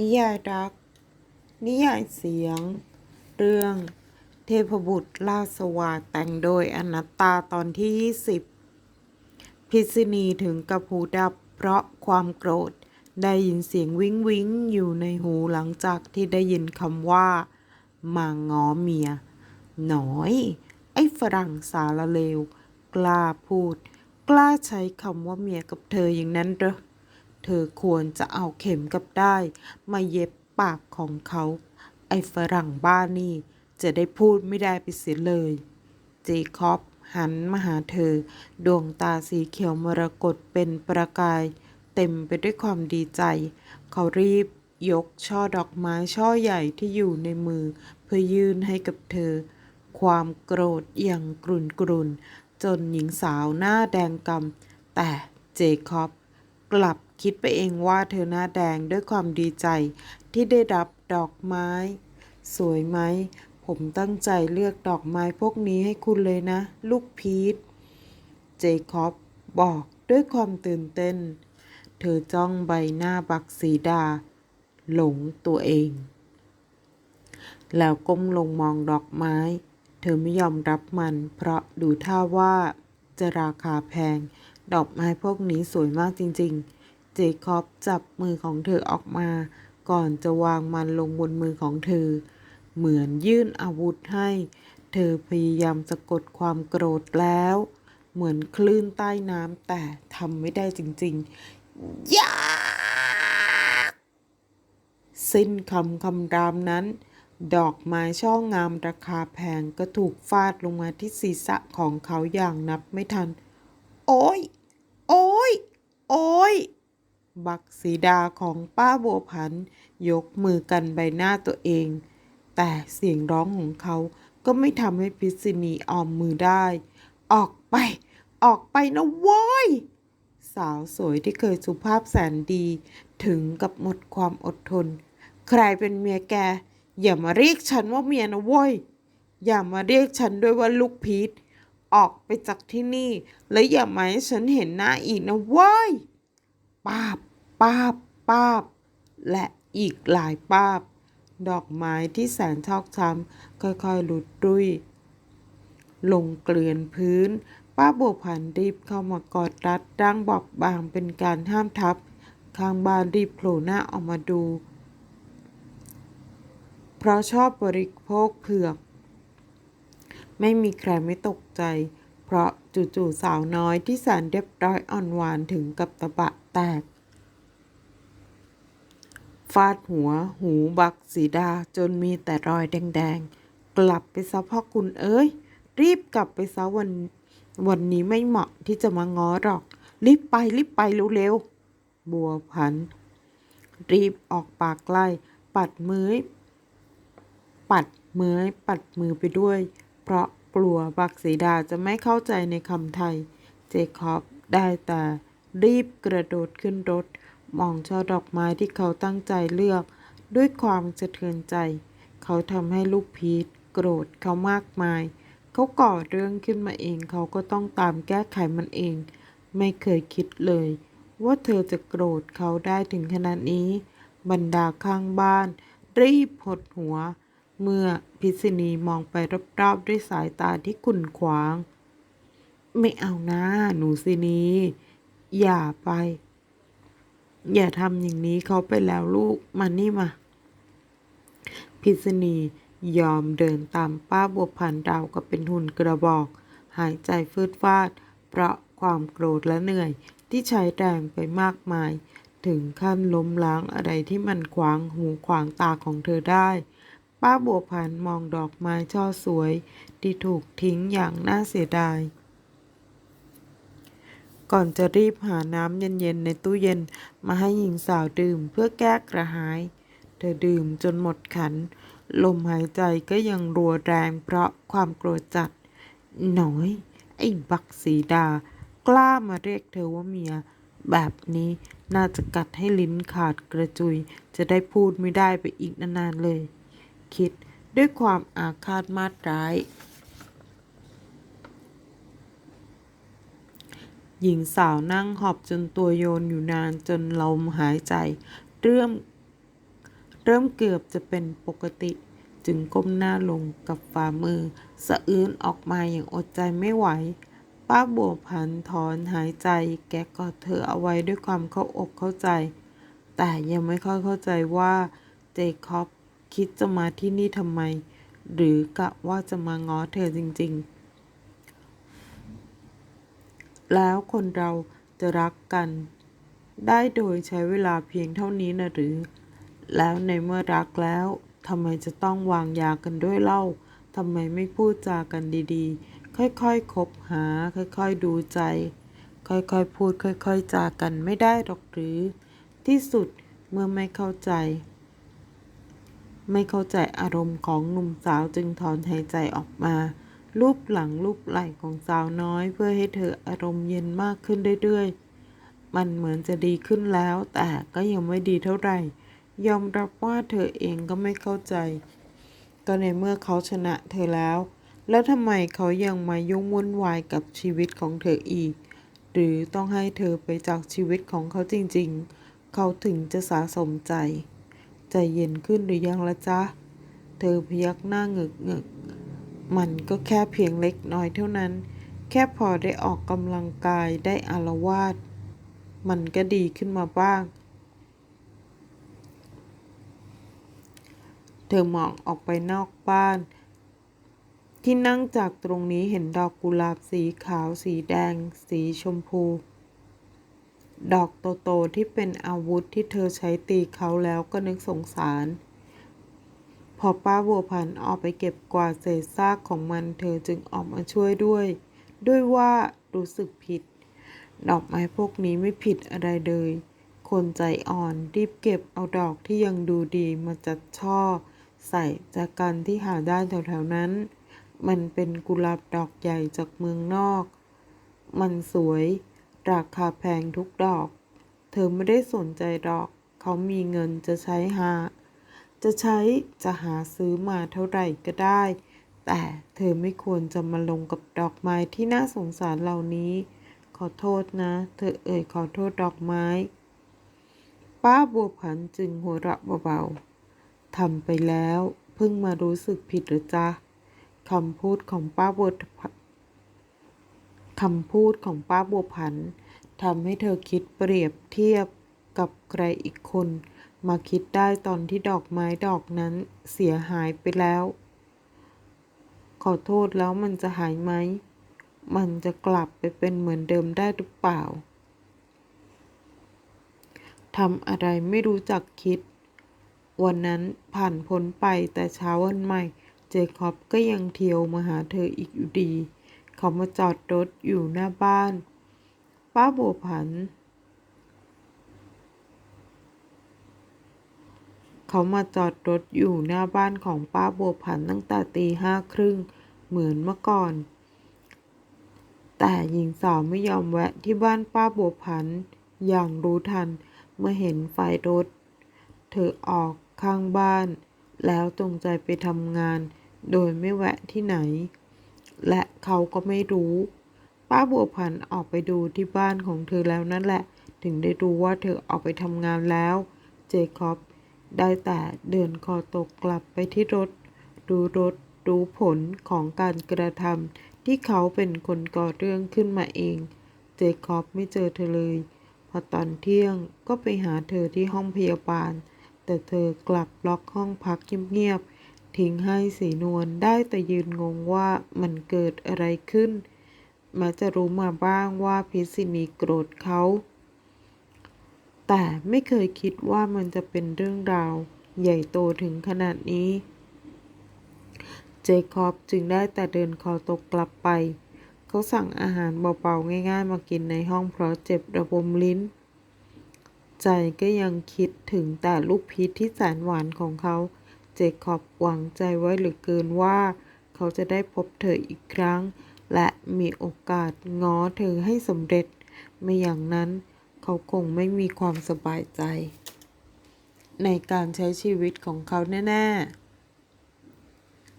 นิยายรัก นิยายเสียง เรื่อง เทพบุตรราสวาแต่งโดยอนัตตาตอนที่ 20 พิษณีถึงกับหูดับเพราะความโกรธ ได้ยินเสียงวิ้งวิ้งอยู่ในหูหลังจากที่ได้ยินคำว่า มาง้อเมีย หน้อย ไอ้ฝรั่งสารเลว กล้าพูด กล้าใช้คำว่าเมียกับเธออย่างนั้นเหรอ เธอควรจะเอาเข็มกับได้ มาเย็บปากของเขา ไอ้ฝรั่งบ้านนี่จะได้พูดไม่ได้ไปเสียเลย เจคอบหันมาหาเธอ ดวงตาสีเขียวมรกตเป็นประกาย เต็มไปด้วยความดีใจ เขารีบยกช่อดอกไม้ช่อใหญ่ที่อยู่ในมือ เพื่อยื่นให้กับเธอ ความโกรธอย่างกรุนกรุนจนหญิงสาวหน้าแดงกำแต่เจคอบกลับ คิดไปเองว่าเธอหน้าแดงด้วยความดีใจที่ได้รับดอกไม้ สวยไหม ผมตั้งใจเลือกดอกไม้พวกนี้ให้คุณเลยนะ ลูกพีทเจคอบบอกด้วยความตื่นเต้น เธอจ้องใบหน้าบักสีดา หลงตัวเอง แล้วก้มลงมองดอกไม้ เธอไม่ยอมรับมัน เพราะดูท่าว่าจะราคาแพง ดอกไม้พวกนี้สวยมากจริง ๆ เจคอบจับมือของเธอออกมา ก่อนจะวางมันลงบนมือของเธอ เหมือนยื่นอาวุธให้ เธอพยายามสะกดความโกรธแล้ว เหมือนคลื่นใต้น้ำแต่ทำไม่ได้จริงๆยาสิ้นคำคำรามนั้น ดอกไม้ช่องามราคาแพงก็ถูกฟาดลงมาที่ศีรษะของเขาอย่างนับไม่ทัน โอ้ย โอ้ย โอ้ย บักสีดาของป้าบัวพัน ยกมือกันใบหน้าตัวเอง แต่เสียงร้องของเขาก็ไม่ทำให้พิษณีออมมือได้ ออกไป ออกไปนะว้ย สาวสวยที่เคยสุภาพแสนดี ถึงกับหมดความอดทน ใครเป็นเมียแก อย่ามาเรียกฉันว่าเมียนะว้ย อย่ามาเรียกฉันด้วยว่าลูกพีทออกไปจากที่นี่ และอย่ามาให้ฉันเห็นหน้าอีกนะว้ย ป้าบป้าบป้าบ และอีกหลายป้าบ ดอกไม้ที่แสนชอกช้ำค่อยๆหลุดรุ่ยลงเกลื่อนพื้น ป้าบัวผันรีบเข้ามากอดรัดร่างบอบบางเป็นการห้ามทับ ข้างบ้านรีบโผล่หน้าออกมาดู เพราะชอบบริโภคเผือก ไม่มีใครไม่ตกใจ เพราะจู่ๆสาวน้อยที่แสนเรียบร้อยอ่อนหวานถึงกับตะบะ แตก ฟาดหัวหูบักสีดาจนมีแต่รอยแดงๆ กลับไปซะพ่อคุณเอ้ย รีบกลับไปซะวัน วันนี้ไม่เหมาะที่จะมาง้อหรอก รีบไปรีบไปเร็วๆ บัวพัน รีบออกปากไล่ปัดมือปัดมือปัดมือไปด้วย เพราะกลัวบักสีดาจะไม่เข้าใจในคำไทย เจคอบได้แต่ รีบกระโดดขึ้นรถ มองช่อดอกไม้ที่เขาตั้งใจเลือก ด้วยความสะเทือนใจ เขาทำให้ลูกพีทโกรธเขามากมาย เขาก่อเรื่องขึ้นมาเอง เขาก็ต้องตามแก้ไขมันเอง ไม่เคยคิดเลย ว่าเธอจะโกรธเขาได้ถึงขนาดนี้ บรรดาข้างบ้าน รีบหดหัว เมื่อพิษณีมองไปรอบๆด้วยสายตาที่ขุ่นขวาง ไม่เอานะหนูสินี อย่าไป อย่าทำอย่างนี้เขาไปแล้วลูกมานี่มา พิษณียอมเดินตามป้าบัวพันธุ์ราวกับเป็นหุ่นกระบอก หายใจฟืดฟาด เพราะความโกรธและเหนื่อยที่ใช้แรงไปมากมาย ถึงขั้นล้มล้างอะไรที่มันขวางหูขวางตาของเธอได้ ป้าบัวพันมองดอกไม้ช่อสวย ที่ถูกทิ้งอย่างน่าเสียดาย ก่อนจะรีบหาน้ำเย็นๆในตู้เย็นมาให้หญิงสาวดื่มเพื่อแก้กระหาย เธอดื่มจนหมดขัน ลมหายใจก็ยังรัวแรงเพราะความโกรธจัด หน่อย ไอ้บักสีดา กล้ามาเรียกเธอว่าเมีย แบบนี้น่าจะกัดให้ลิ้นขาดกระจุย จะได้พูดไม่ได้ไปอีกนานๆเลย คิดด้วยความอาฆาตมาตร้าย หญิงสาวนั่งหอบจนตัวโยนอยู่นานจนลมหายใจ เริ่ม เริ่มเกือบจะเป็นปกติ จึงก้มหน้าลงกับฝ่ามือ สะอื้นออกมาอย่างอดใจไม่ไหว ป้าบัวพันถอนหายใจ แกกอดเธอเอาไว้ด้วยความเข้าอกเข้าใจ แต่ยังไม่ค่อยเข้าใจว่าเจคอบคิดจะมาที่นี่ทำไม หรือกะว่าจะมาง้อเธอจริง ๆ แล้วคนเราจะรักกัน ได้โดยใช้เวลาเพียงเท่านี้นะหรือ แล้วในเมื่อรักแล้วทำไมจะต้องวางยากันด้วยเล่าทำไมไม่พูดจากันดีๆ ค่อยๆคบหา ค่อยๆดูใจ ค่อยๆพูด ค่อยๆจากันไม่ได้หรอกหรือ ที่สุดเมื่อไม่เข้าใจ ไม่เข้าใจอารมณ์ของหนุ่มสาวจึงถอนหายใจออกมา รูปหลังรูปไหล่ของสาวน้อยเพื่อให้เธออารมณ์เย็นมากขึ้นเรื่อยๆ มันเหมือนจะดีขึ้นแล้ว แต่ก็ยังไม่ดีเท่าไหร่ ยอมรับว่าเธอเองก็ไม่เข้าใจ ก็ในเมื่อเขาชนะเธอแล้ว แล้วทำไมเขายังมายุ่งวุ่นวายกับชีวิตของเธออีก หรือต้องให้เธอไปจากชีวิตของเขาจริงๆ เขาถึงจะสะสมใจ ใจเย็นขึ้นหรือยังละจ๊ะ เธอพยักหน้าเงึกเงึก มันก็แค่เพียงเล็กน้อยเท่านั้น แค่พอได้ออกกำลังกายได้อารวาสมันก็ดีขึ้นมาบ้าง เธอมองออกไปนอกบ้าน ที่นั่งจากตรงนี้เห็นดอกกุหลาบสีขาวสีแดง สีชมพู ดอกโต ๆ ที่เป็นอาวุธที่เธอใช้ตีเขาแล้วก็นึกสงสาร พอป้าบัวพันออกไปเก็บกวาดเศษซากของมันเธอจึงออกมาช่วยด้วย ด้วยว่ารู้สึกผิด ดอกไม้พวกนี้ไม่ผิดอะไรเลย คนใจอ่อนรีบเก็บเอาดอกที่ยังดูดีมาจัดช่อ ใส่จากกันที่หาได้แถวๆนั้น มันเป็นกุหลาบดอกใหญ่จากเมืองนอก มันสวย ราคาแพงทุกดอก เธอไม่ได้สนใจดอก เขามีเงินจะใช้หา จะใช้จะหาซื้อมาเท่าไหร่ก็ได้ แต่เธอไม่ควรจะมาลงกับดอกไม้ที่น่าสงสารเหล่านี้ ขอโทษนะ เธอเอ่ยขอโทษดอกไม้ ป้าบัวผันจึงหัวเราะเบาๆทำไปแล้ว เพิ่งมารู้สึกผิดหรือจ๊ะคำพูดของป้าบัวคำพูดของป้าบัวผันทำให้เธอคิดเปรียบเทียบกับใครอีกคน มาคิดได้ตอนที่ดอกไม้ดอกนั้นเสียหายไปแล้ว ขอโทษแล้วมันจะหายไหม มันจะกลับไปเป็นเหมือนเดิมได้หรือเปล่าทำอะไรไม่รู้จักคิด วันนั้นผ่านพ้นไปแต่เช้าวันใหม่ เจคอบก็ยังเที่ยวมาหาเธออีกอยู่ดี เขามาจอดรถอยู่หน้าบ้าน ป้าบัวผัน เขามาจอดรถอยู่หน้าบ้านของป้าบัวผันตั้งแต่ตีห้าครึ่งเหมือนเมื่อก่อน แต่หญิงสาวไม่ยอมแวะที่บ้านป้าบัวผัน อย่างรู้ทันเมื่อเห็นไฟรถ เธอออกข้างบ้าน แล้วตรงใจไปทำงาน โดยไม่แวะที่ไหน และเขาก็ไม่รู้ ป้าบัวพันออกไปดูที่บ้านของเธอแล้วนั่นแหละ ถึงได้รู้ว่าเธอออกไปทำงานแล้ว เจคอบ ได้แต่เดินคอตกกลับไปที่รถ ดูรถดูผลของการกระทำที่เขาเป็นคนก่อเรื่องขึ้นมาเอง เจคอบไม่เจอเธอเลย พอตอนเที่ยงก็ไปหาเธอที่ห้องพยาบาล แต่เธอกลับล็อกห้องพักเงียบๆทิ้งให้สีนวลได้แต่ยืนงงว่ามันเกิดอะไรขึ้นม้จะรู้มาบ้างว่าพิษิณีโกรธเขา แต่ไม่เคยคิดว่ามันจะเป็นเรื่องราวใหญ่โตถึงขนาดนี้ เจคอบจึงได้แต่เดินคอตกกลับไป เขาสั่งอาหารเบาๆง่ายๆ มากินในห้องเพราะเจ็บระบมลิ้น ใจก็ยังคิดถึงแต่ลูกพีชที่แสนหวานของเขา เจคอบหวังใจไว้เหลือเกินว่า เขาจะได้พบเธออีกครั้ง และมีโอกาสง้อเธอให้สำเร็จ ไม่อย่างนั้นเขาคงไม่มีความสบายใจ ในการใช้ชีวิตของเขาแน่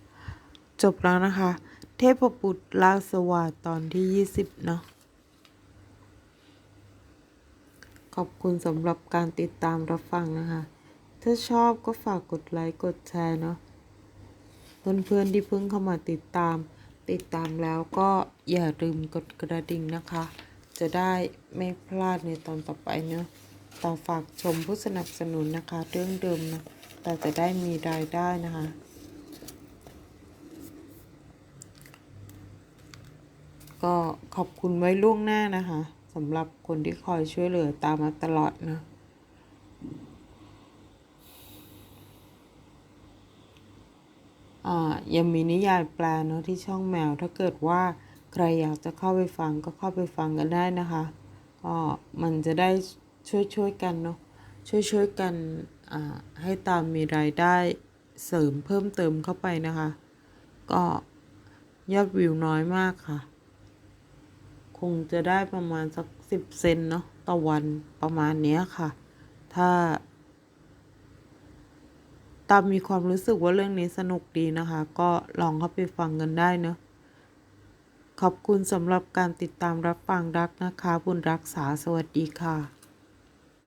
ๆ จบแล้วนะคะ เทพบุตรลาสวาตอนที่ 20 เนาะขอบคุณสำหรับการติดตามรับฟังนะคะ ถ้าชอบก็ฝากกดไลค์กดแชร์เนาะเพื่อนๆที่เพิ่งเข้ามาติดตาม ติดตามแล้วก็อย่าลืมกดกระดิ่งนะคะ จะได้ไม่พลาดในตอนต่อไปเนาะต่อฝากชมผู้สนับสนุนนะคะ เรื่องเดิมนะแต่จะได้มีรายได้นะคะ ก็ขอบคุณไว้ล่วงหน้านะคะสำหรับคนที่คอยช่วยเหลือตามมาตลอดนะอ่ายังมีนิยายแปลเนาะที่ช่องแมวถ้าเกิดว่า ใครอยากจะเข้าไปฟังก็เข้าไปฟังกันได้นะคะ ก็มันจะได้ช่วยช่วยกันเนาะช่วยช่วยกันให้ตามมีรายได้เสริมเพิ่มเติมเข้าไปนะคะ ก็ยอดวิวน้อยมากค่ะ คงจะได้ประมาณสักสิบเซนเนาะต่อวันประมาณเนี้ยค่ะ ถ้า ตามมีความรู้สึกว่าเรื่องนี้สนุกดีนะคะ ก็ลองเข้าไปฟังกันได้เนอะ ขอบคุณสำหรับการติดตามรับฟังรักนะคะ บุญรักษาสวัสดีค่ะ